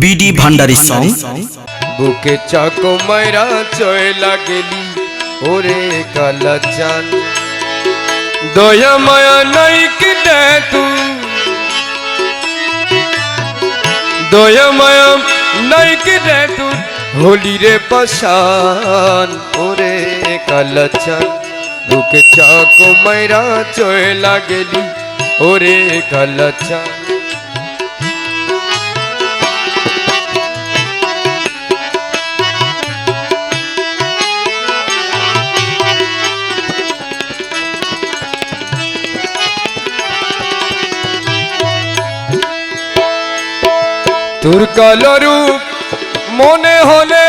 BD ভান্ডারি song বুকে চাকো মাইরা চয়লা গেলি ওরে কালা চান দয়া মায়া নাই কি তু দয়া মায়া নাই কি তু হোলি রে পাশান ওরে কালা চান বুকে চাকো মাইরা চয়লা গেলি ওরে কালা চান তোর কালো রূপ মনে হলে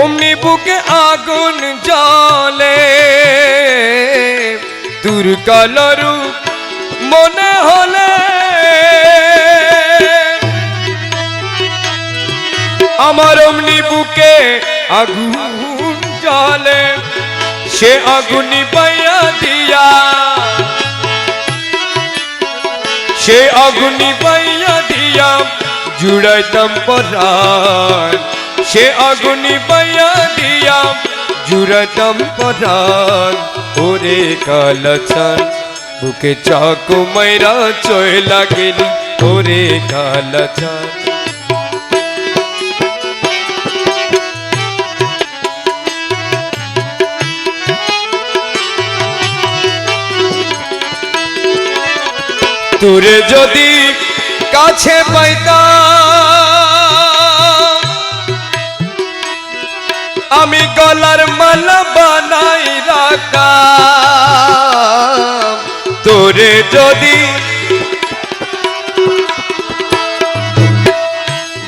অমনি বুকে আগুন জলে তোর কালো রূপ মনে হলে আমার অমনি বুকে আগুন জলে সে আগুনি পাইয়া দিয়া সে অগ্নি পাইয়া দিয়া জুড়াইতাম পরাণ। সে অগ্নি পাইয়া দিয়া জুড়াইতাম পরাণ। ওরে কালাচান বুকে চাকু মাইরা চয় লাগেলি। ওরে কালাচান তোরে যদি কাছে পাইতাম আমি গলার মালা বানাই রাখতাম। তোরে যদি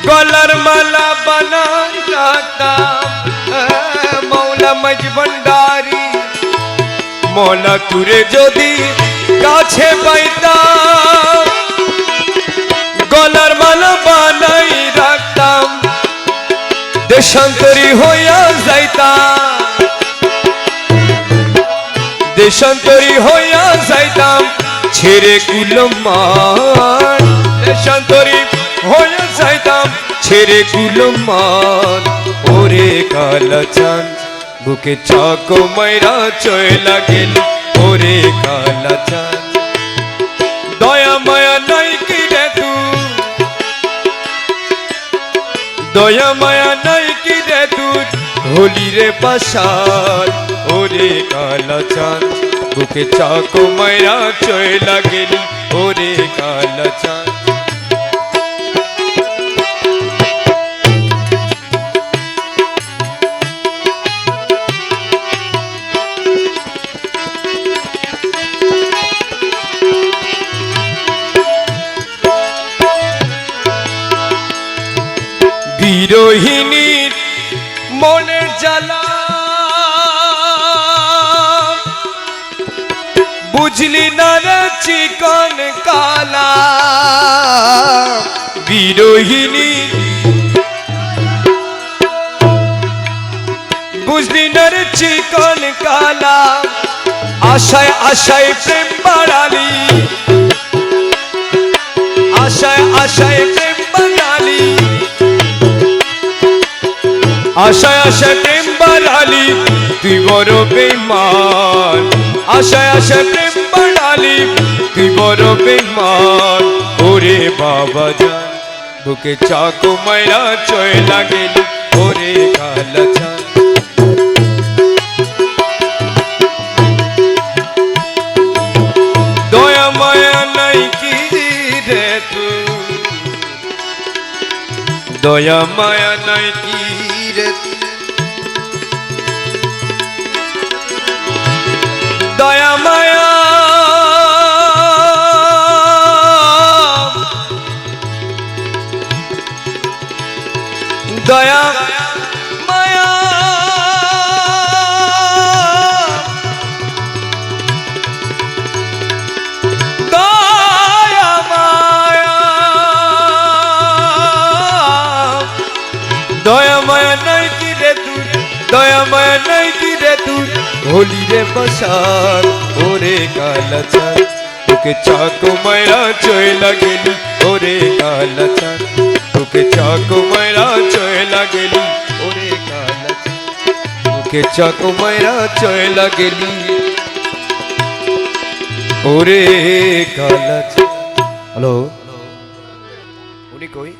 গলার মালা বানাই রাখতাম হ্যাঁ, মৌলা মজ ভণ্ডারি মৌলা তুরে যদি কাছে পাইতাম গলার মালা বানাই রাখতাম। দেশান্তরী হইয়া যাইতাম দেশান্তরী হইয়া যাইতাম। ছেড়ে কুলমান দেশান্তরী হইয়া যাইতাম। ছেড়ে কুলমান ওরে কালাচান বুকে চাকো মাইরা চয়লা গেল। ওরে চাঁদ। দয়া মায়া নাই কি রে তু দয়া মায়া নাই কি রে তু হোলি রে পাশাল ওরে কালা চাঁদ। বুকে চাকু মায়া চয় গেলি বিরোহিণীর মনের জ্বালা। বুঝলি না রে চিকন কালা। বিরোহিণী বুঝলি না রে চিকন কালা। আশায় আশায় প্রেম বাড়ালি। আশায় আশায় প্রেম আশায় আশায় প্রেম বাড়ালি, তুই বড় বেমান আশায় আশায় প্রেম বাড়ালি, তুই বড় বেমান ওরে বাবা জান বুকে চাকু মাইরা চয় লাগেলি, ওরে কালা তুই? দয়া মায়া নাই কি রে দয়া মায়া নাই কি রে তুই? দয়া মায়া নাই কি রে তুই? হোলি রে বসার, ওরে কালা চাঁদ বুকে চাকু মাইরা চইলা গেলি, ওরে কালা চাঁদ বুকে চাকু মাইরা চইলা গেলি, ওরে কালা চাঁদ বুকে চাকু মাইরা চইলা গেলি, ওরে কালা চাঁদ হ্যালো? উনি কই?